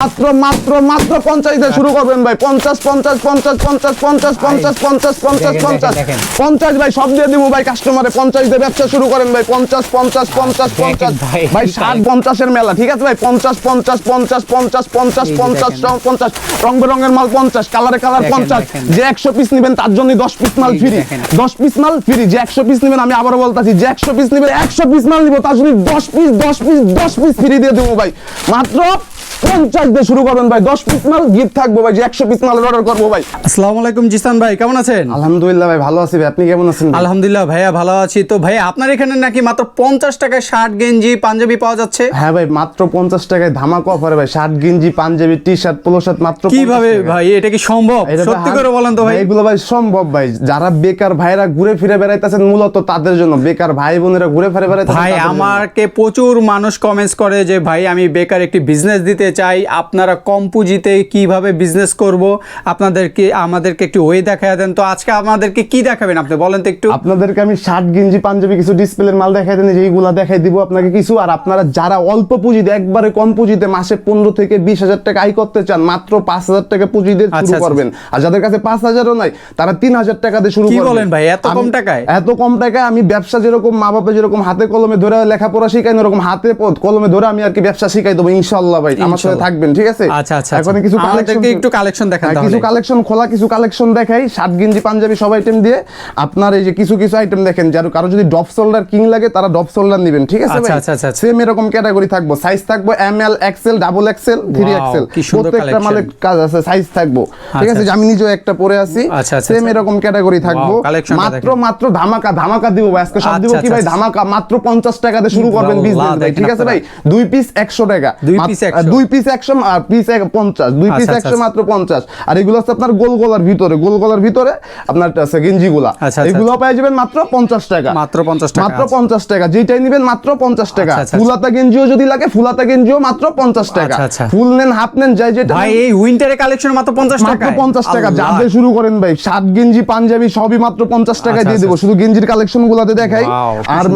মাত্র মাত্র মাত্র পঞ্চাশ দিয়ে শুরু করবেন ভাই পঞ্চাশ পঞ্চাশ পঞ্চাশ পঞ্চাশ পঞ্চাশ পঞ্চাশ পঞ্চাশ পঞ্চাশ পঞ্চাশ। পঞ্চাশ ভাই সব দিয়ে দিব ভাই কাস্টমারে পঞ্চাশ দিয়ে ব্যবসা শুরু করেন ভাই পঞ্চাশ পঞ্চাশ পঞ্চাশ পঞ্চাশ ভাই, ষাট পঞ্চাশের মেলা ঠিক আছে ভাই পঞ্চাশ পঞ্চাশ পঞ্চাশ পঞ্চাশ পঞ্চাশ পঞ্চাশ পঞ্চাশ রং বেরঙের মাল পঞ্চাশ কালারে কালার পঞ্চাশ যে একশো পিস নেবেন তার জন্য দশ পিস মাল ফ্রি দশ পিস মাল ফ্রি যে একশো পিস নেবেন আমি আবারও বলতেছি যে একশো পিস নেবেন একশো পিস মাল নিবো তার জন্য দশ পিস দশ পিস দশ পিস ফ্রি দিয়ে দেবো ভাই মাত্র পঞ্চাশ দিয়ে শুরু করবেন ভাই। দশ পিস মাল গিফট থাকব ভাই যে একশো পিস অর্ডার করব ভাই। আসসালামু আলাইকুম জিসান ভাই কেমন আছেন? আলহামদুলিল্লাহ ভাই ভালো আছি ভাই। আপনি কেমন আছেন আলহামদুলিল্লাহ ভাইয়া ভালো আছি। তো ভাইয়া আপনার এখানে নাকি মাত্র পঞ্চাশ টাকায় শার্ট গেঞ্জি পাঞ্জাবি পাওয়া যাচ্ছে? হ্যাঁ ভাই মাত্র পঞ্চাশ টাকায় ধামাকা অফারে ভাই। শার্ট গেঞ্জি panjabi T shirt polo shirt মাত্র কীভাবে ভাই এটা কি সম্ভব? সত্যি করে বলেন তো ভাই। এগুলো ভাই সম্ভব ভাই। যারা বেকার ভাইরা ঘুরে ফিরে বেড়াইতেছেন মূলত তাদের জন্য। বেকার ভাই বোনেরা ঘুরে ফিরে বেড়াইতেছেন ভাই আমাকে প্রচুর মানুষ কমেন্টস করে যে ভাই আমি বেকার একটি বিজনেস দিতে চাই আপনারা কম পুঁজিতে কীভাবে বিজনেস করব? আপনাদেরকে আমাদেরকে একটু ওয়ে দেখায় দেন। তো আজকে আমাদেরকে কি দেখাবেন আপনি? বলেন তো একটু। আপনাদেরকে আমি শার্ট গেঞ্জি পাঞ্জাবি কিছু ডিসপ্লের মাল দেখাই দেন যেইগুলা দেখাই দিব আপনাকে কিছু। আর আপনারা যারা অল্প পুঁজিতে একবারে কম পুঁজিতে মাসে পনেরো থেকে বিশ হাজার টাকা আয় করতে চান মাত্র পাঁচ হাজার টাকা পুঁজি দিয়ে আচ্ছা, শুরু আচ্ছা। করবেন। আর যাদের কাছে পাঁচ হাজারও নাই তারা তিন হাজার টাকা দিয়ে শুরু বলেন ভাই, এত কম টাকায়? এত কম টাকায় আমি ব্যবসা যেরকম মা বাবা যেরকম হাতে কলমে ধরে লেখাপড়া শিখাই না ওরকম হাতে কলমে ধরে আমি আর কি ব্যবসা শিখাই দেবো ইনশাল্লাহ ভাই। আমার সাথে থাকবেন ঠিক আছে? আচ্ছা আচ্ছা এখন আচ্ছা। কিছু collection- একটু কালেকশন দেখান হ্যাঁ, তাহলে। কিছু কালেকশন খোলা কিছু কালেকশন দেখাই। শার্ট গেঞ্জি পাঞ্জাবি সব আইটেম দিয়ে আপনার এই যে কিছু কিছু আইটেম দেখেন যার কারও যদি ডপ শোল্ডার কিং লাগে তারা ডপ শোল্ডার নেবেন ঠিক আছে আচ্ছা, ভাই? আচ্ছা, আচ্ছা, আচ্ছা। সেম এরকম ক্যাটাগরি থাকব। সাইজ থাকব M L XL double XL three XL প্রত্যেকটা মালের কাজ আছে সাইজ থাকব। ঠিক আছে আচ্ছা, আমি নিজেও একটা পরে আছি। আচ্ছা, আচ্ছা, সেম আচ্ছা। এরকম ক্যাটাগরি থাকব। মাত্র মাত্র ধামাকা ধামাকা দিব ভাই। আজকে সব দিব আচ্ছা, কি ভাই? আচ্ছা, ধামাকা মাত্র পঞ্চাশ টাকা দিয়ে শুরু করবেন বিজনেস ভাই ঠিক আছে ভাই? দুই পিস একশো টাকা। দুই piece 100 দুই পিস একশো আর পিস পঞ্চাশ। দুই পিস আচ্ছা, আচ্ছা, একশো আচ্ছা। মাত্র পঞ্চাশ। আর এগুলো হচ্ছে আপনার গোল গলার ভিতরে গোল গলার ভিতরে আপনার গেঞ্জি গুলা আচ্ছা, আচ্ছা, এগুলো পেয়ে যাবেন মাত্র পঞ্চাশ টাকা। মাত্র 50 টাকা, মাত্র আচ্ছা। পঞ্চাশ টাকা। যেটাই নিবেন মাত্র পঞ্চাশ টাকা। আচ্ছা, আচ্ছা, ফুলাতা গেঞ্জিও যদি লাগে ফুলাতা গেঞ্জিও মাত্র পঞ্চাশ টাকা। আচ্ছা, আচ্ছা। ফুল নেন হাফ নেন যাই যেটা ভাই এই উইন্টারে কালেকশন মাত্র পঞ্চাশ টাকা মাত্র পঞ্চাশ টাকা। যাতে শুরু করেন ভাই। শার্ট গেঞ্জি পাঞ্জাবি সবই মাত্র পঞ্চাশ টাকা আচ্ছা, দিয়ে দেবো। আচ্ছা। শুধু গেঞ্জির কালেকশন গুলাতে দেখাই। আর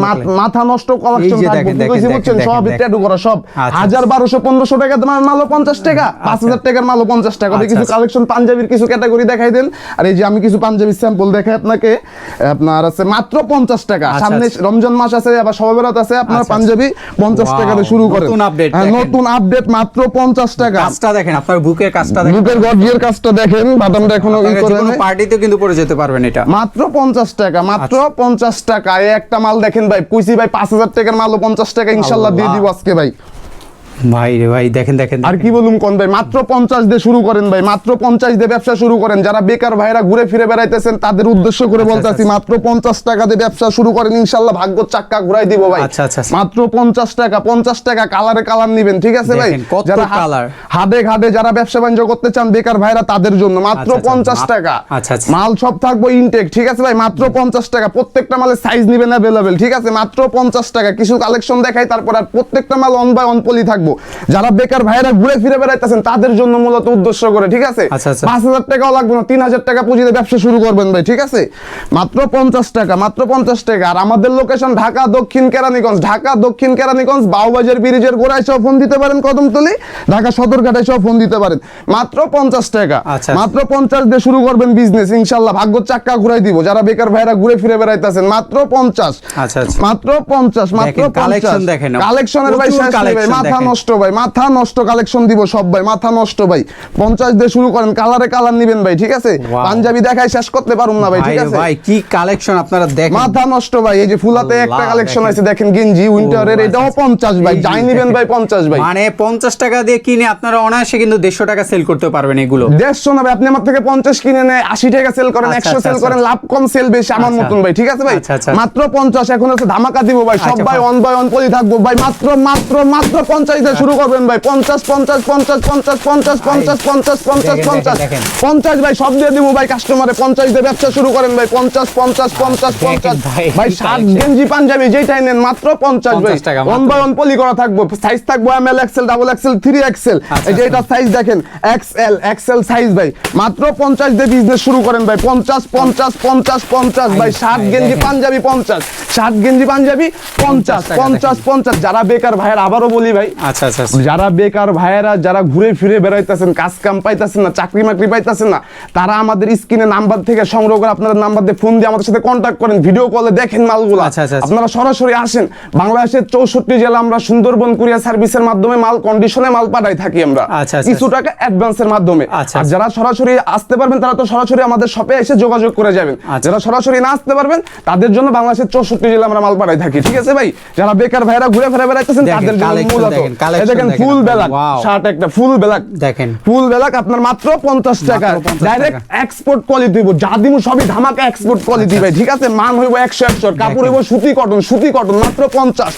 মাথা নষ্ট কালেকশন থাকব বুঝছেন সব। ট্যাটু করা সব। আচ্ছা, হাজার বারোশো পনেরোশো টাকা তোমার মালও পঞ্চাশ টাকা পাঁচ হাজার টাকার মালও পঞ্চাশ টাকা। আচ্ছা, কিছু আচ্ছা। কালেকশন পাঞ্জাবির কিছু ক্যাটাগরি দেখাই দেন। আর এই যে আমি কিছু পাঞ্জাবি স্যাম্পল দেখাই আপনাকে। আপনার আছে মাত্র পঞ্চাশ টাকা। আচ্ছা, সামনে আচ্ছা। রমজান মাস আছে আবার আছে আপনার আচ্ছা, পাঞ্জাবি পঞ্চাশ টাকা শুরু করেন নতুন update হ্যাঁ, নতুন আপডেট মাত্র পঞ্চাশ টাকা। কাজটা দেখেন আপনার বুকের কাজটা দেখেন। বুকের গর্জিয়ার কাজটা দেখেন বাদামটা এখনও করে যেকোনো কিন্তু পরে যেতে পারবেন এটা। মাত্র পঞ্চাশ টাকা মাত্র আচ্ছা। পঞ্চাশ টাকা। একটা মাল দেখেন ভাই কুইসি ভাই পাঁচ হাজার টাকার মালও পঞ্চাশ টাকা ইনশাল্লাহ দিয়ে দিব আজকে ভাই। ভাই রে ভাই দেখেন দেখেন আর কি বলুম কোন ভাই? মাত্র পঞ্চাশ দিয়ে শুরু করেন ভাই মাত্র পঞ্চাশ দিয়ে ব্যবসা শুরু করেন। যারা বেকার ভাইরা ঘুরে ফিরে বেড়াইতেছেন তাদের উদ্দেশ্য করে বলতেছি আচ্ছা। মাত্র পঞ্চাশ টাকা দিয়ে ব্যবসা শুরু করেন ইনশাল্লাহ ভাগ্য চাক্কা ঘুরাই দিব ভাই। আচ্ছা, আচ্ছা, আচ্ছা। মাত্র পঞ্চাশ টাকা পঞ্চাশ টাকা কালারে কালার নিবেন ঠিক আছে ভাই? যারা হা- colour। হাডে ঘাটে যারা ব্যবসা বাণিজ্য করতে চান বেকার ভাইরা তাদের জন্য মাত্র আচ্ছা, আচ্ছা, পঞ্চাশ টাকা। আচ্ছা, আচ্ছা। মাল সব থাকব ইনটেক ঠিক আছে ভাই? মাত্র পঞ্চাশ টাকা প্রত্যেকটা মালের সাইজ নিবেন অ্যাভেলেবেল ঠিক আছে? মাত্র পঞ্চাশ টাকা কিছু কালেকশন দেখাই তারপর আর প্রত্যেকটা মাল অন বাই অন পলি থাকব। যারা বেকার ভাইরা ঘুরে ফিরে বেড়াইতেছেন তাদের জন্য মূলত উদ্দেশ্য করে ঠিক আছে আচ্ছা, আচ্ছা। পাঁচ হাজার টাকাও লাগবে না তিন হাজার টাকা পুঁজিতে ব্যবসা শুরু করবেন ভাই ঠিক আছে মাত্র পঞ্চাশ টাকা মাত্র পঞ্চাশ টাকা আর আমাদের লোকেশন ঢাকা দক্ষিণ কেরানীগঞ্জ ঢাকা দক্ষিণ কেরানীগঞ্জ বাউবাজার ব্রিজের গোড়ায় সব ফোন দিতে পারেন কদমতলি ঢাকা সদরঘাটায় সব ফোন দিতে পারেন মাত্র পঞ্চাশ টাকা আচ্ছা। মাত্র পঞ্চাশ দিয়ে শুরু করবেন বিজনেস ইনশাল্লাহ ভাগ্য চাক্কা ঘুরাই দিব যারা বেকার ভাইরা ঘুরে ফিরে বেড়াইতেছেন মাত্র পঞ্চাশ। মাত্র পঞ্চাশ মাত্র collection দেখেন। কালেকশনের ভাই শেষ মাথা। নষ্ট ভাই মাথা নষ্ট কালেকশন দিব সব ভাই মাথা নষ্ট ভাই। পঞ্চাশ দিয়ে শুরু করেন কালারে কালার নিবেন ভাই ঠিক আছে? পাঞ্জাবি দেখাই শেষ করতে পারুম না ভাই ঠিক আছে? ভাই কি কালেকশন আপনারা দেখেন? মাথা নষ্ট ভাই এই যে ফুলাতে একটা কালেকশন আছে দেখেন গেঞ্জি উইন্টারের এটাও আচ্ছা, পঞ্চাশ ভাই যাই নিবেন ভাই পঞ্চাশ ভাই। মানে পঞ্চাশ টাকা দিয়ে কিনে আপনারা অনায়াসে কিন্তু দেড়শো টাকা সেল করতে পারবেন এগুলো। দেড়শো না ভাই আপনি আমার থেকে পঞ্চাশ কিনে নেয় আশি টাকা সেল করেন আচ্ছা, একশো আচ্ছা, সেল করেন আচ্ছা। লাভ কম সেল বেশি আমার আচ্ছা। মতন ভাই ঠিক আছে ভাই? আচ্ছা, আচ্ছা। মাত্র পঞ্চাশ এখন হচ্ছে ধামাকা দিব ভাই সব আচ্ছা, ভাই। অন বাই অন পলি থাকব ভাই মাত্র মাত্র মাত্র পঞ্চাশ দিয়ে শুরু করবেন ভাই। পঞ্চাশ পঞ্চাশ পঞ্চাশ পঞ্চাশ পঞ্চাশ পঞ্চাশ পঞ্চাশ পঞ্চাশ পঞ্চাশ। পঞ্চাশ ভাই সব দিয়ে দিব ভাই কাস্টমারে পঞ্চাশ দিয়ে ব্যবসা শুরু করেন ভাই। পঞ্চাশ পঞ্চাশ পঞ্চাশ পঞ্চাশ। ভাই, collection। গেঞ্জি পাঞ্জাবি যেটাই নেন মাত্র পঞ্চাশ ভাই। 50 টাকা অন বাই অন পলি করা থাকব। সাইজ থাকব M L XL double XL three XL আচ্ছা, এই যে আচ্ছা। এটা সাইজ দেখেন এক্সএল এক্সএল সাইজ ভাই। মাত্র পঞ্চাশ দিয়ে বিজনেস শুরু করেন ভাই। পঞ্চাশ পঞ্চাশ পঞ্চাশ পঞ্চাশ ভাই। ভাই, গেঞ্জি পাঞ্জাবি পঞ্চাশ। শার্ট গেঞ্জি পাঞ্জাবি পঞ্চাশ পঞ্চাশ পঞ্চাশ যারা বেকার ভাইয়ের আবারও বলি ভাই আচ্ছা, আচ্ছা আচ্ছা। যারা বেকার ভাইয়েরা যারা ঘুরে ফিরে বেড়াইতেছেন কাজ কাম পাইতেছেন না চাকরি মাকরি পাইতেছেন না তারা আমাদের স্ক্রিনে নাম্বার থেকে সংগ্রহ করে আপনারা নাম্বার দিয়ে ফোন দিয়ে আমাদের সাথে কন্ট্যাক্ট করেন ভিডিও কলে দেখেন মালগুলো আচ্ছা, আচ্ছা, আচ্ছা। আপনারা সরাসরি আসেন বাংলাদেশের চৌষট্টি জেলা আমরা সুন্দরবন কুরিয়ার সার্ভিসের মাধ্যমে মাল কন্ডিশনে মাল পাঠাই থাকি আমরা আচ্ছা, কিছু টাকা অ্যাডভান্সের মাধ্যমে আর। যারা সরাসরি আসতে পারবেন তারা তো সরাসরি আমাদের শপে এসে যোগাযোগ করে যাবেন। যারা সরাসরি না আসতে পারবেন তাদের জন্য বাংলাদেশের চৌষট্টি জেলা আমরা মাল পাঠাই থাকি ঠিক আছে ভাই যারা বেকার ভাইরা ঘুরে ফিরে বেড়াইতেছেন তাদের জন্য মূলত দেখেন, ফুল। বেলাক শার্ট একটা ফুল বেলাক। দেখেন। ফুল বেলাক আপনার মাত্র পঞ্চাশ টাকা। 50 টাকা। ডাইরেক্ট এক্সপোর্ট কোয়ালিটি হইব যা দিব সবই ধামাকা এক্সপোর্ট কোয়ালিটি ভাই ঠিক আছে? মান হইব একশো একশো। কাপড় হইব সুতি কটন সুতি কটন মাত্র পঞ্চাশ।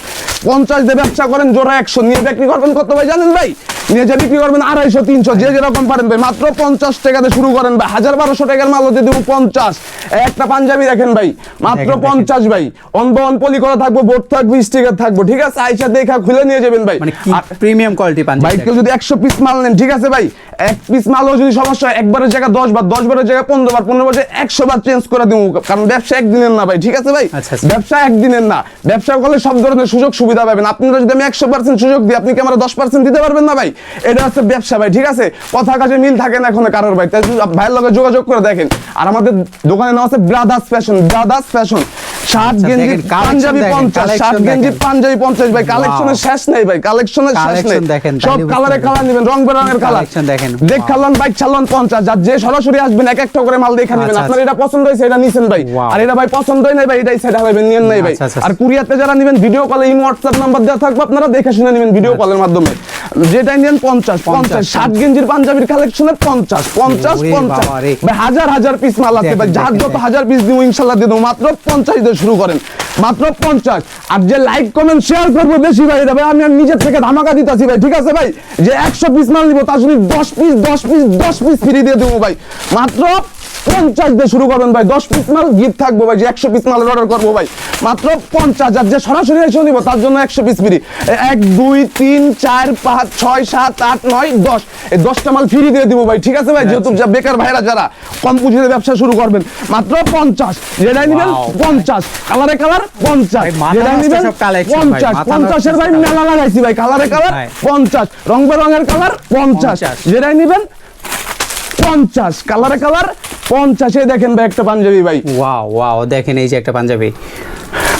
পঞ্চাশ দিয়ে ব্যবসা করেন জোড়া একশো। নিয়ে বিক্রি করবেন কত ভাই জানেন ভাই? নিয়ে যে বিক্রি করবেন আড়াইশো তিনশো যে যেরকম পারেন ভাই। মাত্র পঞ্চাশ টাকাতে শুরু করেন ভাই। হাজার বারোশো টাকার মাল হতে দেবো পঞ্চাশ। একটা পাঞ্জাবি দেখেন ভাই। মাত্র। পঞ্চাশ ভাই। অনবন পলি করা থাকব বোর্ড থাকব স্টিকার থাকব ঠিক আছে? আইসা দেখা খুলে নিয়ে যাবেন ভাই। মানে প্রিমিয়াম কোয়ালিটি ভাই কেউ যদি একশো পিস মাল নেন ঠিক আছে ভাই? এক পিস মালও যদি সমস্যা হয় একবারের জায়গায় দশ বার দশ বারের জায়গায় পনেরো বার পনেরো বার একশো বার চেঞ্জ করে দিব কারণ ব্যবসা একদিনের না ভাই ঠিক আছে ভাই? আচ্ছা, আচ্ছা। ব্যবসা একদিনের না। ব্যবসা করলে সব ধরনের সুযোগ সুবিধা পাবেন। আপনারা যদি আমি একশো পার্সেন্ট সুযোগ দিই আপনি কি আমার দশ পার্সেন্ট দিতে পারবেন না ভাই? এটা হচ্ছে ব্যবসা ভাই ঠিক আছে? কথা কাজে মিল থাকে না এখন কারোর ভাই। তাই ভাইয়ের লগে যোগাযোগ করে দেখেন আর আমাদের দোকানের নাম আছে brothers fashion brothers fashion shirt আচ্ছা, গেঞ্জি পাঞ্জাবি শার্ট গেঞ্জি পাঞ্জাবি পঞ্চাশ ভাই কালেকশনের শেষ নেই ভাই কালেকশনের শেষ নেই। দেখেন, সব কালারে কালার নেবেন রং বেরঙের কালার দেখেন। দেখ খালন বাইক চালন যার যে সরাসরি আসবেন এক একটা করে মাল দেখা নেবেন আচ্ছা, আপনার এটা পছন্দ এটা নিছেন ভাই। আর এটা ভাই পছন্দ হয় নাই ভাই এটাই সেটা নিয়েন নাই ভাই। আচ্ছা, আচ্ছা, আর কুরিয়াতে যারা নেবেন ভিডিও কলে হোয়াটসঅ্যাপ নাম্বার দেওয়া থাকবে আপনারা দেখে শুনে নেবেন ভিডিও আচ্ছা। কলের মাধ্যমে। যেটা নেন পঞ্চাশ পঞ্চাশ ষাট গেঞ্জির পাঞ্জাবির কালেকশনে পঞ্চাশ পঞ্চাশ পঞ্চাশ। ভাই হাজার হাজার পিস মাল আছে ভাই যার যত হাজার পিস দিব ইনশাল্লাহ দিয়ে দেবো মাত্র পঞ্চাশ দিয়ে শুরু করেন। মাত্র পঞ্চাশ। আর যে লাইক কমেন্ট শেয়ার করব বেশি ভাই ভাই আমি আর নিজের থেকে ধামাকা দিতেছি ভাই, ঠিক আছে ভাই? যে একশো পিস মাল নিবো তা শুনি দশ পিস দশ পিস দশ পিস ফ্রি দিয়ে দেবো ভাই। মাত্র পঞ্চাশ দিয়ে শুরু করবেন ভাই। দশ পিস মাল গিফট থাকব ভাই যে একশো পিস মাল অর্ডার করব ভাই। মাত্র পঞ্চাশ আর যে সরাসরি এসে নিবো তার জন্য একশো পিস ফ্রি এক দুই তিন চার পাঁচ ছয় সাত আট নয় দশ। এই দশটা মাল ফ্রি দিয়ে দিব ভাই ঠিক আছে ভাই? যেহেতু যা বেকার ভাইরা যারা কম পুঁজিতে ব্যবসা শুরু করবেন। মাত্র পঞ্চাশ। যেটাই নিবেন পঞ্চাশ। কালারে কালার পঞ্চাশ। যেটাই নিবেন পঞ্চাশ। পঞ্চাশের ভাই মেলা লাগাইছি ভাই কালারে কালার পঞ্চাশ। রং বেরঙের কালার পঞ্চাশ। 50 যেটাই নিবেন পঞ্চাশ। কালারে কালার পঞ্চাশে দেখেন ভাই একটা পাঞ্জাবি ভাই। ওয়াও ওয়াও দেখেন এই যে একটা পাঞ্জাবি।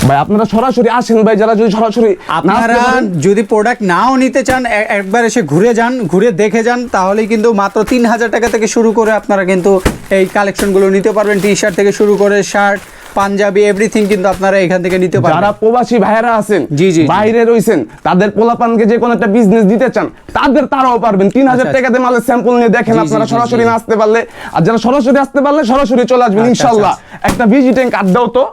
ভাই আপনারা সরাসরি আসেন ভাই যারা যদি সরাসরি আপনারা যদি প্রোডাক্ট নাও নিতে চান একবার এসে ঘুরে যান ঘুরে দেখে যান তাহলে কিন্তু মাত্র তিন হাজার টাকা থেকে শুরু করে আপনারা কিন্তু এই কালেকশনগুলো নিতে পারবেন। টি শার্ট থেকে শুরু করে শার্ট পাঞ্জাবি এভরিথিং কিন্তু আপনারা এখান থেকে নিতে পারেন যারা প্রবাসী ভাইয়েরা আছেন জি, জি। বাইরে রয়েছেন তাদের পোলাপানকে যে কোনো একটা বিজনেস দিতে চান তাদের তারাও পারবেন। তিন হাজার আচ্ছা, টাকাতে মালের স্যাম্পল নিয়ে দেখেন আপনারা সরাসরি না আসতে পারলে। আর যারা সরাসরি আসতে পারলে সরাসরি চলে আসবেন আচ্ছা, ইনশাল্লাহ। একটা ভিজিটিং কার্ড দাও তো।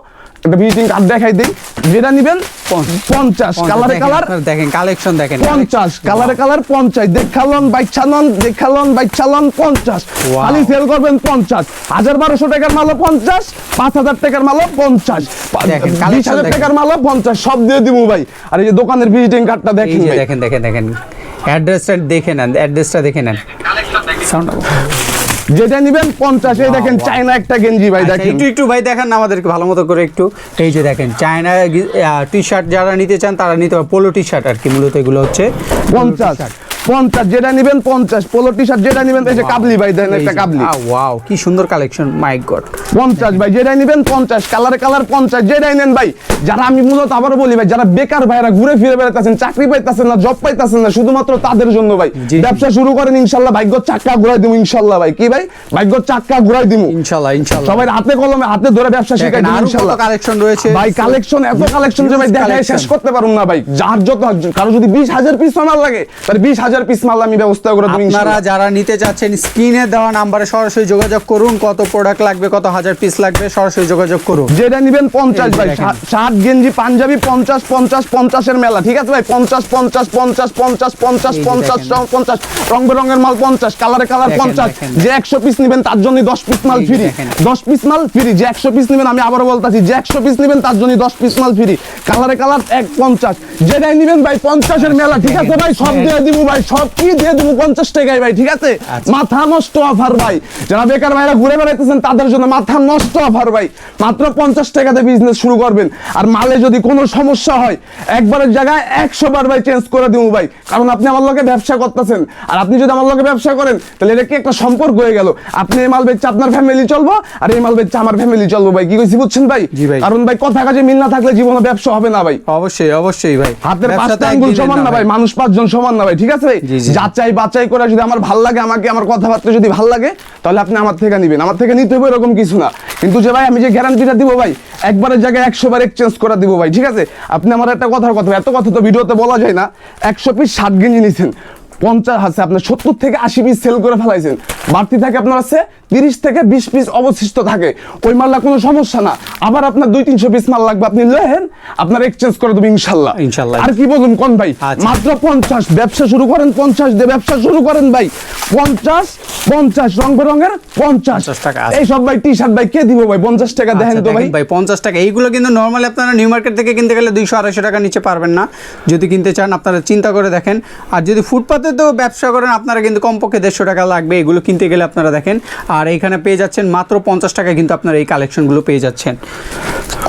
একটা ভিজিটিং কার্ড দেখাই দিই। যেটা নিবেন পঞ্চাশ কালারে কালার দেখেন কালেকশন দেখেন পঞ্চাশ। কালারে কালার পঞ্চাশ। দেখালন বাইক চালন দেখালন বাইক চালন পঞ্চাশ। খালি সেল করবেন পঞ্চাশ। হাজার বারোশো টাকার মালও পঞ্চাশ পাঁচ হাজার টাকার মালও পঞ্চাশ। দেখেন, বিশ হাজার টাকার মালও পঞ্চাশ। সব দিয়ে দিব ভাই। আর এই যে দোকানের ভিজিটিং কার্ডটা দেখেন দেখেন দেখেন দেখেন। অ্যাড্রেসটা দেখে নেন অ্যাড্রেসটা দেখে নেন। Up. যেটা নিবেন পঞ্চাশে দেখেন. চাইনা একটা গেঞ্জি ভাই আচ্ছা, দেখেন। একটু একটু ভাই দেখান না আমাদেরকে ভালো মতো করে একটু। এই যে দেখেন চায়না টি শার্ট যারা নিতে চান তারা নিতে পারে পোলো টি শার্ট আর কি মূলত এগুলো হচ্ছে পঞ্চাশ। পঞ্চাশ যেটা নিবেন পঞ্চাশ। পোলো টি শার্ট যেটা নিবেন এই যে কাবলি ভাই দেন একটা কাবলি। ওয়াও কি সুন্দর কালেকশন মাই গড পঞ্চাশ ভাই যেটা নিবেন পঞ্চাশ। কালার কালার পঞ্চাশ যেটাই নেন ভাই যারা আমি মূলত আবারও বলি ভাই যারা বেকার ভাইরা ঘুরে ফিরে বেড়াতেছেন চাকরি পাইতেছেন না জব পাইতেছেন না শুধুমাত্র তাদের জন্য ভাই। ব্যবসা শুরু করেন ইনশাল্লাহ ভাগ্য চাক্কা ঘুরাই দিব ইনশাল্লাহ ভাই। কি ভাই? ভাগ্য চাক্কা ঘুরাই দিব ইনশাল্লাহ ইনশাল্লাহ। সবাই হাতে কলমে হাতে ধরে ব্যবসা শেখাই দিব ইনশাল্লাহ। কালেকশন রয়েছে। ভাই কালেকশন এত কালেকশন যে ভাই দেখাই শেষ করতে পারুম না ভাই। যার যত কারও যদি 20000 পিস মাল লাগে তার 20000 পিস মাল আমি ব্যবস্থা করে দিব ইনশাআল্লাহ আপনারা যারা নিতে যাচ্ছেন স্ক্রিনে দেওয়া নম্বরে সরাসরি যোগাযোগ করুন কত প্রোডাক্ট লাগবে কত হাজার পিস লাগবে সরাসরি যোগাযোগ করুন। যেটা নেবেন 50 ভাই 60 হাত গেঞ্জি পাঞ্জাবি পঞ্চাশ পঞ্চাশ পঞ্চাশের মেলা ঠিক আছে ভাই? পঞ্চাশ পঞ্চাশ পঞ্চাশ পঞ্চাশ পঞ্চাশ পঞ্চাশ পঞ্চাশ রং বেরঙের মাল পঞ্চাশ কালারে কালার পঞ্চাশ। যে একশো পিস নেবেন তার জন্য দশ পিস মাল ফ্রি দশ পিস মাল ফ্রি যে একশো পিস নেবেন আমি আবারও বলতেছি যে একশো পিস নেবেন তার জন্য দশ পিস মাল ফ্রি কালারে কালার এক পঞ্চাশ। যেটাই নেবেন ভাই পঞ্চাশের মেলা ঠিক আছে ভাই? সব দিয়ে দিব ভাই সব কি দিয়ে দিব পঞ্চাশ টাকায় ভাই ঠিক আছে? মাথা নষ্ট অফার ভাই। যারা বেকার ভাইরা ঘুরে বেড়াইতেছেন তাদের জন্য মাথা নষ্ট অফার ভাই। মাত্র পঞ্চাশ টাকাতে বিজনেস শুরু করবেন। আর মালে যদি কোনো সমস্যা হয় একবারের জায়গায় একশো বার ভাই চেঞ্জ করে দিব ভাই। কারণ আপনি আমার লগে ব্যবসা করতেছেন। আর আপনি যদি আমার লগে ব্যবসা করেন তাহলে এটা কি একটা সম্পর্ক হয়ে গেল? আপনি এই মাল বেচছে আপনার ফ্যামিলি চলবো আর এই মাল বেচছে আমার ফ্যামিলি চলবো ভাই। কি কইছি বুঝছেন ভাই? কারণ ভাই কথা কাজে মিল না থাকলে জীবনে ব্যবসা হবে না ভাই। অবশ্যই অবশ্যই ভাই। হাতের পাঁচটা আঙ্গুল সমান না ভাই। মানুষ পাঁচজন সমান না ভাই ঠিক আছে ভাই। যাচাই বাচাই করে যদি আমার ভালো লাগে আমাকে আমার কথাবার্তা যদি ভালো লাগে তাহলে আপনি আমার থেকে নিবেন। আমার থেকে নিতে হবে এরকম কিছু না। কিন্তু যে ভাই আমি যে গ্যারান্টিটা দিব ভাই একবারের জায়গায় একশো বার এক্সচেঞ্জ করে দিব ভাই, ঠিক আছে? আপনি আমার একটা কথার কথা, এত কথা তো ভিডিওতে বলা যায় না। একশো পিস ষাট গেঞ্জি নিছেন। পঞ্চাশ আছে আপনার সত্তর থেকে আশি পিস সেল করে ফেলাইছেন। বাড়তি থাকে আপনার আছে তিরিশ থেকে বিশ পিস অবশিষ্ট থাকে। ওই মাল্লা কোনো সমস্যা না। আবার আপনার দুই তিনশো পিস মাল লাগবে আপনি লেহেন আপনার এক্সচেঞ্জ করে দেবো ইনশাল্লাহ। ইনশাল্লাহ। আর কি বলুন কোন ভাই? আচ্ছা। মাত্র পঞ্চাশ ব্যবসা শুরু করেন পঞ্চাশ দিয়ে ব্যবসা শুরু করেন ভাই। পঞ্চাশ পঞ্চাশ রং বেরঙের পঞ্চাশ। টাকা এই সব ভাই টি শার্ট ভাই কে দিব ভাই? পঞ্চাশ টাকা দেখেন আচ্ছা, তো ভাই। ভাই পঞ্চাশ টাকা। এইগুলো কিন্তু নর্মালি আপনারা নিউ মার্কেট থেকে কিনতে গেলে দুইশো আড়াইশো টাকা নিচে পারবেন না। যদি কিনতে চান আপনারা চিন্তা করে দেখেন। আর যদি ফুটপাতে তো ব্যবসা করেন, আপনারা কিন্তু কমপক্ষে দেড়শো টাকা লাগবে। এগুলো কিনতে গেলে আপনারা দেখেন। আর এখানে পেয়ে যাচ্ছেন মাত্র পঞ্চাশ টাকায় কিন্তু আপনারা এই কালেকশনগুলো পেয়ে যাচ্ছেন।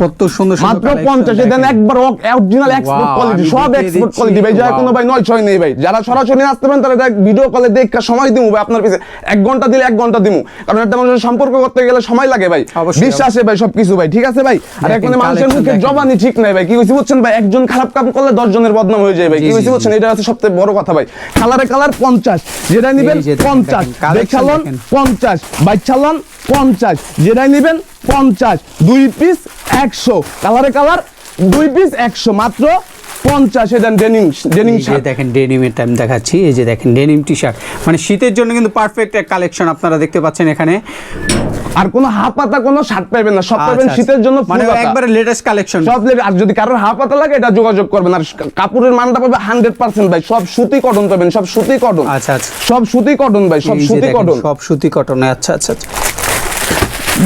কত সুন্দর মাত্র collection পঞ্চাশ দেন দেখেন। একবার অরিজিনাল এক্সপোর্ট কোয়ালিটি সব এক্সপোর্ট কোয়ালিটি ভাই যা কোনো ভাই নয় ছয় নেই ভাই। যারা সরাসরি আসতে পারেন তারা ভিডিও কলে দেখে সময় দিমু ভাই আপনার পিছে এক ঘণ্টা দিলে এক ঘণ্টা দিমু। কারণ একটা মানুষের সম্পর্ক করতে গেলে সময় লাগে ভাই। বিশ্বাসে ভাই সবকিছু ভাই ঠিক আছে ভাই? আর এখন মানুষের মুখে জবানি ঠিক নাই ভাই। কি কইছি বুঝছেন ভাই? একজন খারাপ কাম করলে দশ জনের বদনাম হয়ে যায় ভাই। কি কইছি বুঝছেন? এটা হচ্ছে সবচেয়ে বড় কথা ভাই। কালারে কালার পঞ্চাশ। যেটা নিবেন পঞ্চাশ। পঞ্চাশ। বাইচালন পঞ্চাশ। যেটাই নিবেন পঞ্চাশ। দুই পিস একশো। কালারে কালার দুই পিস একশো। মাত্র পঞ্চাশ এটা ডেনিম ডেনিম যে দেখেন ডেনিমের টাইম দেখাচ্ছি এই যে দেখেন ডেনিম টি শার্ট মানে শীতের জন্য কিন্তু পারফেক্ট এক কালেকশন আপনারা দেখতে পাচ্ছেন এখানে। আর কোনো হাফ পাতা কোনো শার্ট পাইবেন না। সব পাবেন আচ্ছা, শীতের জন্য মানে একবারে লেটেস্ট কালেকশন সব আর যদি কারোর হাফ পাতা লাগে এটা যোগাযোগ করবেন। আর কাপড়ের মানটা পাবে হান্ড্রেড পার্সেন্ট ভাই। সব সুতি কটন পাবেন সব সুতি কটন আচ্ছা, আচ্ছা। সব সুতি কটন ভাই সব সুতি কটন সব সুতি কটনে আচ্ছা আচ্ছা আচ্ছা।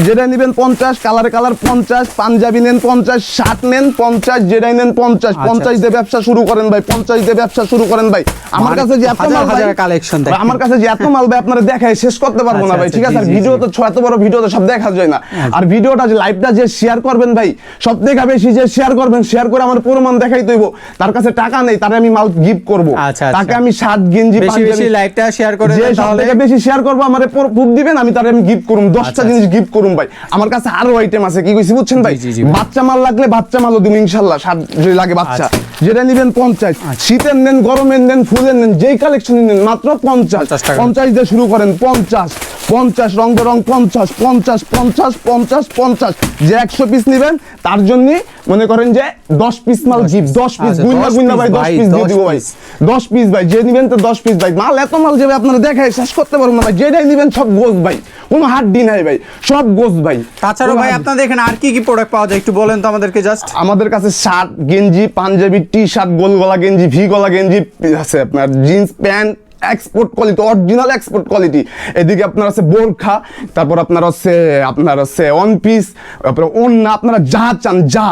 যেটা নেবেন পঞ্চাশ কালারে কালার পঞ্চাশ পাঞ্জাবি নেন পঞ্চাশ শার্ট নেন পঞ্চাশ যেটাই নেন পঞ্চাশ। আচ্ছা। পঞ্চাশ দিয়ে ব্যবসা শুরু করেন ভাই পঞ্চাশ দিয়ে ব্যবসা শুরু করেন ভাই। আমার মানে কাছে যে এত মাল ভাই collection আমার কাছে যে এত মাল ভাই আপনারা দেখায় শেষ করতে পারব না আচ্ছা, ভাই ঠিক আচ্ছা, আছে আর ভিডিও তো এত বড় ভিডিও তো সব দেখা যায় না। আর ভিডিওটা যে লাইভটা যে শেয়ার করবেন ভাই সব থেকে বেশি যে শেয়ার করবেন শেয়ার করে আমার প্রমাণ দেখাই দইব তার কাছে টাকা নেই তারে আমি মাল গিফট করব। আচ্ছা, আচ্ছা। তাকে আমি সাত গেঞ্জি বেশি পাঞ্জাবি- লাইভটা শেয়ার করে যে সব থেকে বেশি শেয়ার করব আমার প্রুফ দিবেন আমি তারে আমি গিফট দশটা আচ্ছা, জিনিস গিফট করুম ভাই। আমার কাছে আরও আইটেম আছে কি কইছি বুঝছেন ভাই। বাচ্চা মাল লাগলে বাচ্চা মালও দিন ইনশাল্লাহ সাত যদি লাগে বাচ্চা। আচ্ছা। যেটা নিবেন পঞ্চাশ। শীতের নেন গরমের নেন ফুলের নেন যেই কালেকশন নেন মাত্র পঞ্চাশ। 50 পঞ্চাশ দিয়ে শুরু করেন পঞ্চাশ। পঞ্চাশ রং বেরং পঞ্চাশ পঞ্চাশ পঞ্চাশ পঞ্চাশ পঞ্চাশ। যে একশো পিস নিবেন তার জন্য মনে করেন যে দশ পিস মাল গিফট দশ পিস আচ্ছা, মাস 10 ভাই দশ পিস দিয়ে দিব ভাই। দশ পিস ভাই যে নিবেন তো দশ পিস ভাই। মাল এত মাল যাবে আপনারা দেখায় শেষ করতে পারব না ভাই। যেটাই নিবেন সব গোস ভাই। কোনো হাড্ডি নাই ভাই সব গোস ভাই। তাছাড়া ভাই আপনাদের এখানে আর কি কি প্রোডাক্ট পাওয়া যায় একটু বলেন তো আমাদেরকে জাস্ট আমাদের কাছে শার্ট গেঞ্জি পাঞ্জাবি টি শার্ট গোল গলা গেঞ্জি ভি গলা গেঞ্জি আছে আপনার jeans pant export quality original export quality এদিকে আপনার আছে বোরখা তারপর আপনার হচ্ছে আপনার হচ্ছে ওয়ান পিস তারপরে ওন্না আপনারা যা চান যা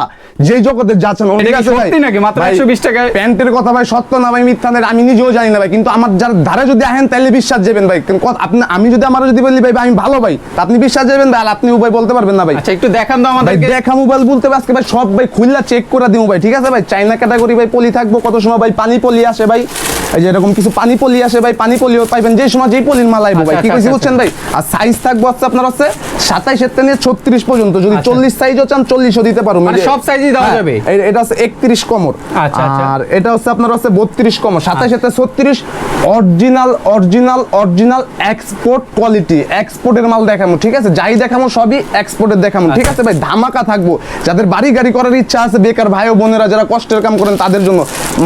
যে জগতে যা চান ঠিক আছে ভাই? নাকি? মাত্র ভাই, 120 টাকায়? প্যান্টের কথা ভাই সত্য না ভাই মিথ্যা না আমি নিজেও জানি না ভাই কিন্তু আমার যার ধারে যদি আহেন তাহলে বিশ্বাস যাবেন ভাই আপনি আমি যদি আমার যদি বলি ভাই আমি ভালো ভাই তা আপনি বিশ্বাস যাবেন ভাই আর আপনি ভাই বলতে পারবেন না ভাই আচ্ছা একটু দেখান তো ভাই আমাদেরকে দেখা মোবাইল বলতে আজকে ভাই সব ভাই খুললা চেক করে দিব ভাই ঠিক আছে ভাই চাইনা ক্যাটাগরি ভাই পলি থাকব কত সময় ভাই পানি পলি আসে ভাই এই যে এরকম কিছু পানি পলি আসে ভাই পানি পলিও পাইবেন যে সময় যেই পলির মাল আইবো ভাই আচ্ছা, কি আচ্ছা, কইছি আচ্ছা, বুঝছেন ভাই? আর সাইজ থাকব হচ্ছে আপনার হচ্ছে সাতাইশের থেকে ছত্রিশ পর্যন্ত যদি। চল্লিশ সাইজও চান চল্লিশও দিতে পারো। মানে সব size-ই দেওয়া যাবে? এটা হচ্ছে একত্রিশ কমর। আর এটা হচ্ছে আপনার হচ্ছে বত্রিশ কমর সাতাইশের থেকে ছত্রিশ original original original export quality এক্সপোর্টের মাল দেখামো ঠিক আছে? যাই দেখামো সবই এক্সপোর্টের দেখামো ঠিক আছে ভাই? ধামাকা থাকব। যাদের বাড়ি গাড়ি করার ইচ্ছা আছে বেকার ভাই ও বোনেরা যারা কষ্টের কাম করেন তাদের জন্য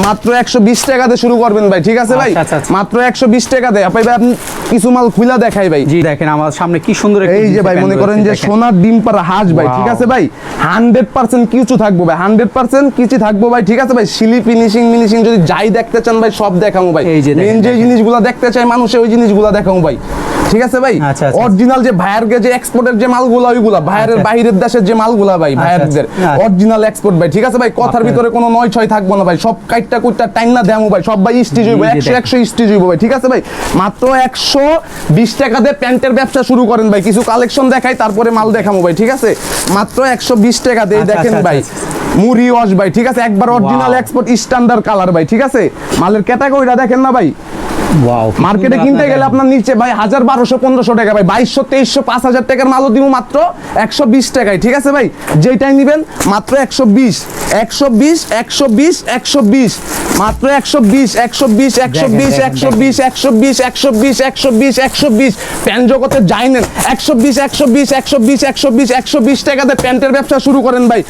মাত্র একশো বিশ টাকাতে শুরু করবেন ভাই। ঠিক আছে ভাই? আচ্ছা, আচ্ছা, আচ্ছা। মাত্র একশো বিশ টাকা দেয়। ভাই আপনি কিছু মাল খুলা দেখাই ভাই। জি দেখেন আমার সামনে কি সুন্দর এই যে ভাই মনে করেন যে সোনার ডিম পারা হাঁস ভাই ঠিক আছে ভাই? হান্ড্রেড পার্সেন্ট কিছু থাকব ভাই হান্ড্রেড পার্সেন্ট কিছু থাকব ভাই ঠিক আছে ভাই? সিলি ফিনিশিং মিনিশিং যদি যাই দেখতে চান ভাই সব দেখাবো ভাই। এই যে দেখেন, মেন যে জিনিসগুলো দেখতে চাই মানুষে ওই জিনিসগুলো দেখাবো ভাই। ঠিক আছে ভাই? আচ্ছা, আচ্ছা। অরিজিনাল যে ভাইয়ের যে এক্সপোর্টের যে মালগুলো ওইগুলা ভাইয়ের আচ্ছা। বাইরের দেশের যে মালগুলা ভাই আচ্ছা, ভাইয়েরদের আচ্ছা। অরিজিনাল এক্সপোর্ট ভাই ঠিক আছে ভাই? কথার ভিতরে কোনো নয় ছয় থাকব না ভাই। সব কাইটটা কুইটটা টাইম না দেমু ভাই। সব ভাই স্টিচ হইব একশো। একশো স্টিচ হইব ভাই। ঠিক আছে ভাই? মাত্র একশো বিশ টাকা দিয়ে প্যান্টের ব্যবসা শুরু করেন ভাই। কিছু কালেকশন দেখাই তারপরে মাল দেখামো ভাই। ঠিক আছে? মাত্র একশো বিশ টাকা দিয়ে আচ্ছা, দেখেন আচ্ছা, ভাই। আচ্ছা। মুড়ি ওয়াশ ভাই। ঠিক আছে? একবার অরিজিনাল এক্সপোর্ট স্ট্যান্ডার্ড কালার ভাই। ঠিক আছে? মালের ক্যাটাগরিটা দেখেন না ভাই? ওয়াও মার্কেটে কিনতে গেলে আপনার নিচে ভাই হাজার বারোশো পনেরোশো টাকা ভাই বাইশশো তেইশশো পাঁচ হাজার টাকার মালও দিব মাত্র একশো বিশ টাকায় ঠিক আছে ভাই যেটাই নিবেন মাত্র একশো বিশ একশো বিশ একশো বিশ একশো বিশ মাত্র একশো বিশ একশো বিশ একশো বিশ একশো বিশ একশো বিশ একশো বিশ একশো বিশ একশো বিশ প্যান্ট জগতে যাই নেন একশো বিশ একশো বিশ একশো বিশ একশো বিশ একশো বিশ টাকাতে প্যান্টের ব্যবসা শুরু করেন ভাই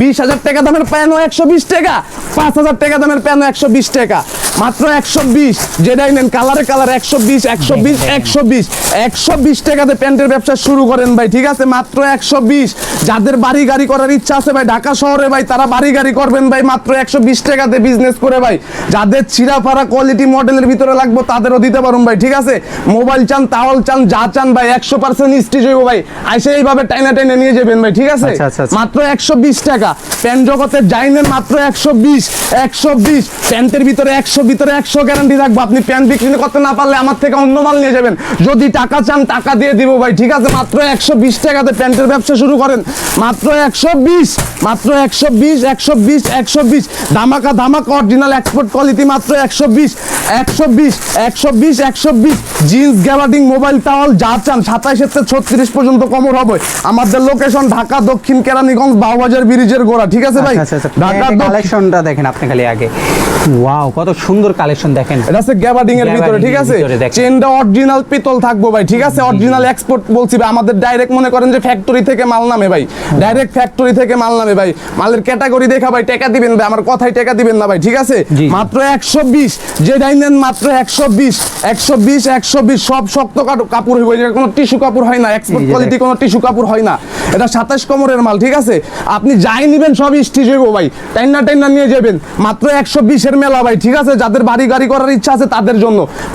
বিশ হাজার টাকা দামের প্যানও একশো বিশ টাকা পাঁচ হাজার টাকা দামের প্যানও একশো বিশ টাকা মাত্র একশো বিশ যেটাই নেন কালারে কালার একশো বিশ একশো বিশ একশো বিশ। একশো বিশ টাকাতে প্যান্টের ব্যবসা শুরু করেন ভাই ঠিক আছে? মাত্র একশো বিশ। যাদের বাড়ি গাড়ি করার ইচ্ছা আছে ভাই ঢাকা শহরে ভাই তারা বাড়ি গাড়ি করবেন ভাই মাত্র একশো বিশ টাকাতে বিজনেস করে ভাই। যাদের ছিঁড়াফাড়া কোয়ালিটি মডেলের ভিতরে লাগবে তাদেরও দিতে পারুন ভাই ঠিক আছে? মোবাইল চান তাওয়াল চান যা চান ভাই একশো পার্সেন্ট স্টিচ হইব ভাই। আইসে এইভাবে টাইনা টাইনা নিয়ে যাবেন ভাই ঠিক আছে? আচ্ছা, আচ্ছা, আচ্ছা। মাত্র একশো বিশ টাকা। প্যান্ট জগতের যাইনেন মাত্র একশো বিশ একশো বিশ। প্যান্টের ভিতরে একশো ভিতরে একশো গ্যারান্টি থাকব আপনি প্যান্ট বিক্রি করতে না পারলে আমার থেকে অন্য মাল নিয়ে যাবেন। যদি টাকা চান টাকা দিয়ে দিব ভাই। ঠিক আছে মাত্র একশো বিশ টাকাতে প্যান্টের ব্যবসা শুরু করেন। মাত্র একশো বিশ মাত্র একশো বিশ একশো বিশ একশো বিশ। ধামাকা ধামাকা অরিজিনাল এক্সপোর্ট কোয়ালিটি মাত্র একশো বিশ একশো বিশ একশো বিশ একশো বিশ। জিন্স গ্যাবার্ডিং মোবাইল টাওয়াল যা চান সাতাইশের থেকে ছত্রিশ পর্যন্ত কমর হবে। আমাদের লোকেশন ঢাকা দক্ষিণ কেরানীগঞ্জ বাউবাজার ব্রিজের গোড়া। ঠিক আছে ভাই? আচ্ছা আচ্ছা ঢাকা কালেকশনটা দেখেন আপনি খালি আগে। ওয়াও কত সুন্দর কালেকশন দেখেন। এটা হচ্ছে গ্যাবার্ডিং এর ভিতরে ঠিক আছে? চেনটা অরিজিনাল পিতল থাকব ভাই ঠিক আছে? অরিজিনাল এক্সপোর্ট বলছি ভাই আমাদের ডাইরেক্ট মনে করেন যে ফ্যাক্টরি থেকে মাল নামে ভাই। ডাইরেক্ট ফ্যাক্টরি থেকে মাল নামে ভাই। মালের ক্যাটাগরি দেখা ভাই টাকা দিবেন ভাই আমার কথাই টাকা দিবেন না ভাই ঠিক আছে? মাত্র একশো বিশ যে ডাইনেন মাত্র একশো বিশ একশো বিশ একশো বিশ সব শক্ত কাপড় হইব এটা কোনো টিস্যু কাপড় হয় না এক্সপোর্ট কোয়ালিটি কোনো টিস্যু কাপড় হয় না। এটা সাতাশ কমরের মাল ঠিক আছে? আপনি যাই নিবেন সব স্টিচ হইব ভাই। টাইনা টাইনা নিয়ে যাবেন। মাত্র একশো বিশের মেলা ভাই ঠিক আছে? যাদের বাড়ি গাড়ি করার ইচ্ছা আছে তাদের জন্য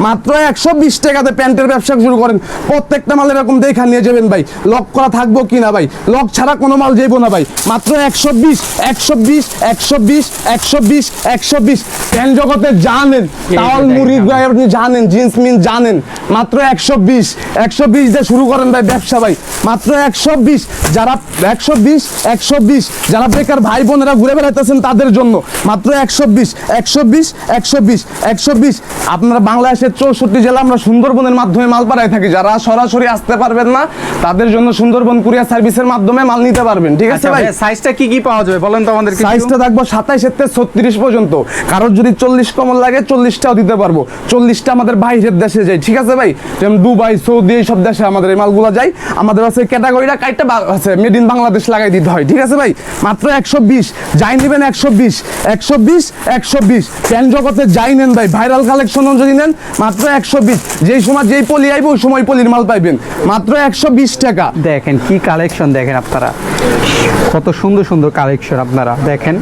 মাত্র একশো বিশ টাকাতে প্যান্টের ব্যবসা শুরু করেন প্রত্যেকটা মাল এরকম দেখা নিয়ে যাবেন ভাই লক করা থাকব কি না ভাই লক ছাড়া কোনো মাল যাইবো না ভাই মাত্র একশো বিশ একশো বিশ একশো বিশ একশো বিশ একশো বিশ প্যান্ট জগতে জানেন তাওয়াল মুড়ি। আপনি জানেন জিন্স মিন জানেন মাত্র একশো বিশ একশো বিশ দিয়ে শুরু করেন ভাই ব্যবসা ভাই মাত্র একশো বিশ যারা একশো বিশ একশো বিশ যারা বেকার ভাই বোনেরা ঘুরে বেড়াইতেছেন তাদের জন্য মাত্র একশো বিশ একশো বিশ একশো বিশ একশো বিশ আপনারা বাংলাদেশের চৌষট্টি জেলা আমরা সুন্দরবনের মাধ্যমে মাল পাঠাই থাকি। যারা সরাসরি আসতে পারবেন না তাদের জন্য সুন্দরবন কুরিয়ার সার্ভিসের মাধ্যমে মাল নিতে পারবেন ঠিক আছে আচ্ছা ভাই? সাইজটা কি কি পাওয়া যাবে? বলেন তো আমাদেরকে সাইজটা থাকব সাতাইশের থেকে ছত্রিশ পর্যন্ত। কারোর যদি চল্লিশ কমন লাগে চল্লিশটাও দিতে পারব। চল্লিশটা আমাদের বাইরের দেশে যায় ঠিক আছে ভাই? যেমন দুবাই সৌদি এইসব দেশে আমাদের এই মালগুলো যায়। আমাদের আছে ক্যাটাগরিটা কাইটটা আছে মেড ইন বাংলাদেশ লাগাই দিতে হয় ঠিক আছে ভাই? মাত্র একশো বিশ যাই নেবেন একশো বিশ। একশো বিশ একশো বিশ। প্যান জগতে যাই নেন ভাই ভাইরাল কালেকশন যদি নেন মাত্র একশো বিশ। যেই সময় যেই পলি আইব ওই সময় পলির মাল পাইবেন। মাত্র একশো বিশ টাকা। দেখেন কি কালেকশন দেখেন আপনারা। কত সুন্দর সুন্দর কালেকশন আপনারা। দেখেন।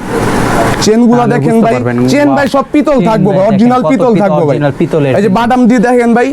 চেনগুলা দেখেন ভাই। চেন ভাই সব পিতল থাকব ভাই। অরিজিনাল পিতল থাকব ভাই। এই যে বাদাম দিয়ে দেখেন ভাই।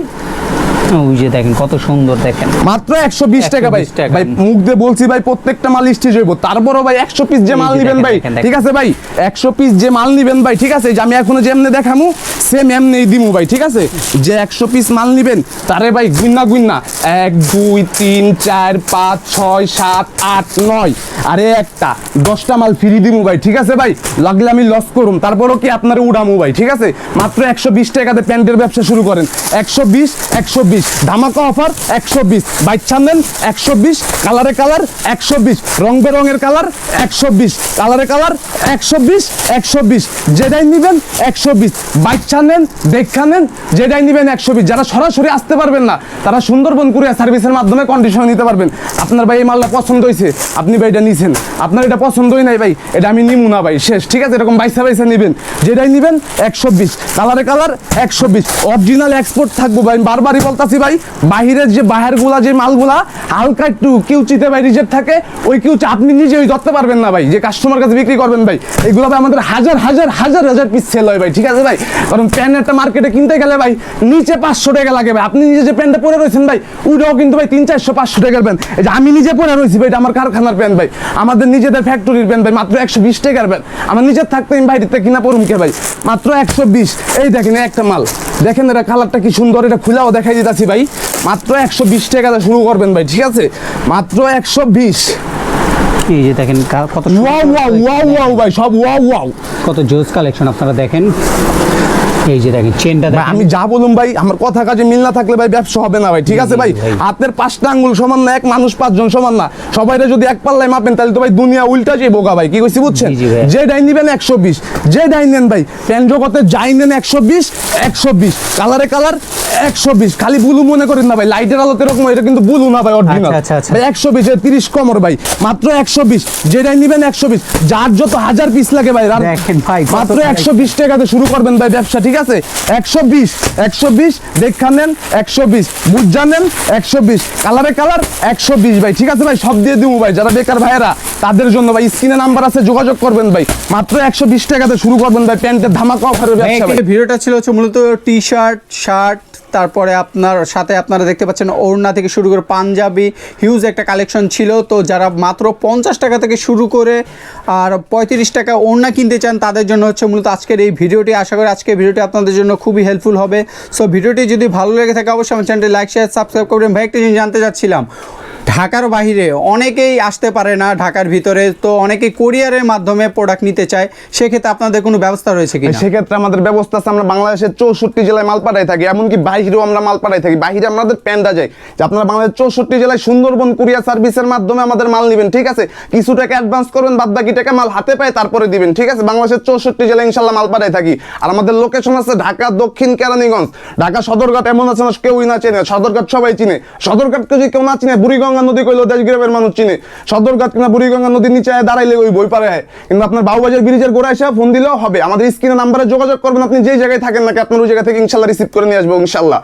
ওই যে দেখেন কত সুন্দর দেখেন। মাত্র একশো বিশ টাকা ভাই। 120। ভাই মুখ দিয়ে বলছি ভাই প্রত্যেকটা মাল স্টিচ হইব তারপরও ভাই একশো পিস যে মাল নিবেন ভাই। ঠিক আছে ভাই? একশো পিস যে মাল নিবেন ভাই ঠিক আছে? যে আমি এখনও যেমনি দেখামু সেম এমনি দিমু ভাই ঠিক আছে? যে একশো পিস মাল নিবেন তারে ভাই গুন্না গুন্না এক দুই তিন চার পাঁচ ছয় সাত আট নয়। আরে একটা দশটা মাল ফ্রি দিমু ভাই ঠিক আছে ভাই? লাগলে আমি লস করুম তারপরও কি আপনার উড়ামু ভাই ঠিক আছে? মাত্র একশো বিশ টাকাতে প্যান্টের ব্যবসা শুরু করেন। একশো বিশ একশো বিশ ধামাকা অফার একশো বিশ। বাইক ছাড়েন একশো বিশ। কালারে কালার একশো বিশ। রং বেরঙের কালার একশো বিশ। কালারে কালার একশো বিশ একশো বিশ। যেটাই নিবেন একশো বিশ। বাইক ছাড়েন দেখা নেন যেটাই নিবেন একশো বিশ। যারা সরাসরি আসতে পারবেন না, তারা সুন্দরবন কুরিয়ার সার্ভিসের মাধ্যমে কন্ডিশন নিতে পারবেন। আপনার ভাই এই মালটা পছন্দ হয়েছে আপনি ভাই এটা নিছেন। আপনার এটা পছন্দই নাই ভাই, এটা আমি নিমু না ভাই, শেষ। ঠিক আছে, এরকম বাইসা বাইসা নিবেন। যেটাই নিবেন একশো বিশ। কালারে কালার একশো বিশ। অরিজিনাল এক্সপোর্ট থাকব ভাই বারবারই বলতেছি দিতেছি ভাই। বাহিরের যে বাহেরগুলা যে মালগুলা, হালকা একটু কিউচিতে ভাই রিজেক্ট থাকে, ওই কিউচি আপনি নিজে ওই ধরতে পারবেন না ভাই। যে কাস্টমার কাছে বিক্রি করবেন ভাই, এগুলো ভাই আমাদের হাজার হাজার হাজার হাজার পিস সেল হয় ভাই, ঠিক আছে ভাই? কারণ প্যান্ট একটা মার্কেটে কিনতে গেলে ভাই, নিচে পাঁচশো টাকা লাগে ভাই। আপনি নিজে যে প্যান্টটা পরে রয়েছেন ভাই ওইটাও কিন্তু ভাই তিন, চারশো, পাঁচশো টাকার প্যান্ট এই যে আমি নিজে পরে রয়েছি ভাই, এটা আমার কারখানার প্যান্ট ভাই। আমাদের নিজেদের ফ্যাক্টরির প্যান্ট ভাই, মাত্র একশো বিশ টাকার প্যান্ট আমার নিজের থাকতে আমি বাইরেতে কিনা পড়ুম কে ভাই? মাত্র একশো বিশ। এই দেখেন একটা মাল। দেখেন এটা কালারটা কি সুন্দর, এটা খুলেও দেখাই দিতেছি ভাই। মাত্র একশো বিশ টাকাতে শুরু করবেন ভাই ঠিক আছে? মাত্র একশো বিশ। এই যে দেখেন কত ওয়াও ওয়াও ওয়াও ওয়াও ভাই সব ওয়াও ওয়াও। কত জোস কালেকশন আপনারা দেখেন। এই যে দেখেন চেনটা ভাই আমি যা বলুম ভাই আমার কথা কাজে মিল না থাকলে ভাই ব্যবসা হবে না ভাই ঠিক আছে ভাই। হাতের পাঁচটা আঙ্গুল সমান না এক মানুষ পাঁচজন সমান না সবাইরে যদি এক পাল্লায় মাপেন তাহলে তো ভাই দুনিয়া উল্টা যাই বোকা ভাই কি কইছি বুঝছেন। যে ডাইন নিবেন একশো বিশ যে ডাইন নেন ভাই প্যান জগতে যাই নেন একশো বিশ একশো বিশ কালারে কালার একশো বিশ খালি বুলু মনে করেন না ভাই লাইটের আলোতে এরকম এটা কিন্তু বুলু না ভাই অরিজিনাল আচ্ছা, আচ্ছা। ভাই একশো বিশ তিরিশ কমর ভাই মাত্র একশো বিশ যে ডাইন নিবেন একশো বিশ যার যত হাজার পিস লাগে ভাই, মাত্র একশো বিশ টাকাতে শুরু করবেন ভাই ব্যবসা ঠিক আছে একশো বিশ একশো বিশ দেখা নেন একশো বিশ মুজ্জা নেন একশো বিশ কালারে কালার একশো বিশ ভাই ঠিক আছে ভাই? সব দিয়ে দিব ভাই যারা বেকার ভাইয়েরা তাদের জন্য ভাই স্ক্রিনে নাম্বার আছে যোগাযোগ করবেন ভাই। মাত্র একশো বিশ টাকাতে শুরু করবেন ভাই প্যান্টের ধামাকা অফারের ব্যবসা ভিডিওটা ছিল হচ্ছে মূলত টি শার্ট শার্ট তারপরে আপনার সাথে আপনারা দেখতে পাচ্ছেন ওড়না থেকে শুরু করে পাঞ্জাবি হিউজ একটা কালেকশন ছিল। তো যারা মাত্র পঞ্চাশ টাকা থেকে শুরু করে আর পঁয়ত্রিশ টাকা ওড়না কিনতে চান, তাদের জন্য হচ্ছে মূলত আজকের এই ভিডিওটি। আশা করি আজকের ভিডিওটি আপনাদের জন্য খুবই হেল্পফুল হবে। সো ভিডিওটি যদি ভালো লেগে থাকে, অবশ্যই আমার চ্যানেলটি লাইক শেয়ার সাবস্ক্রাইব করবেন। ভাই, একটা জিনিস জানতে চাচ্ছিলাম ঢাকার বাইরে অনেকেই আসতে পারে না ঢাকার ভিতরে, তো অনেকেই কোরিয়ারের মাধ্যমে প্রোডাক্ট নিতে চায়। সেক্ষেত্রে আপনাদের কোনো ব্যবস্থা রয়েছে কি সেক্ষেত্রে আমাদের ব্যবস্থা আছে, আমরা বাংলাদেশের চৌষট্টি জেলায় মাল পাঠাই থাকি, এমনকি বাইরেও আমরা মাল পাঠাই থাকি। বাহিরে আমাদের প্যান্ডা যায়। যে আপনারা বাংলাদেশের চৌষট্টি জেলায় সুন্দরবন কুরিয়ার সার্ভিসের মাধ্যমে আমাদের মাল নেবেন, ঠিক আছে? কিছু টাকা অ্যাডভান্স করবেন বাদ বাকি টাকা মাল হাতে পায়, তারপরে দিবেন, ঠিক আছে? বাংলাদেশের চৌষট্টি জেলায় ইনশাল্লাহ মাল পাঠাই থাকি। আর আমাদের লোকেশন আছে ঢাকা, দক্ষিণ কেরানীগঞ্জ। ঢাকা সদরঘাট এমন আছে না কেউই না চেনে, সদরঘাট সবাই চিনে। সদরঘাটকে যদি কেউ না চিনে, বুড়িগঙ্গা নদী কইলো দেশ গ্রামের মানুষ চিনে। সদরঘাট কিনা বুড়িগঙ্গা নদীর নিচে দাঁড়াইলে ওই বই পারে হয়। কিন্তু আপনার বাউবাজার ব্রিজের গোড়া এসে ফোন দিলেও হবে। আমাদের স্ক্রিনে নাম্বারে যোগাযোগ করবেন। আপনি যেই জায়গায় থাকেন নাকি আপনার ওই জায়গা থেকে ইনশাল্লাহ রিসিভ করে নিয়ে আসব ইনশাল্লাহ।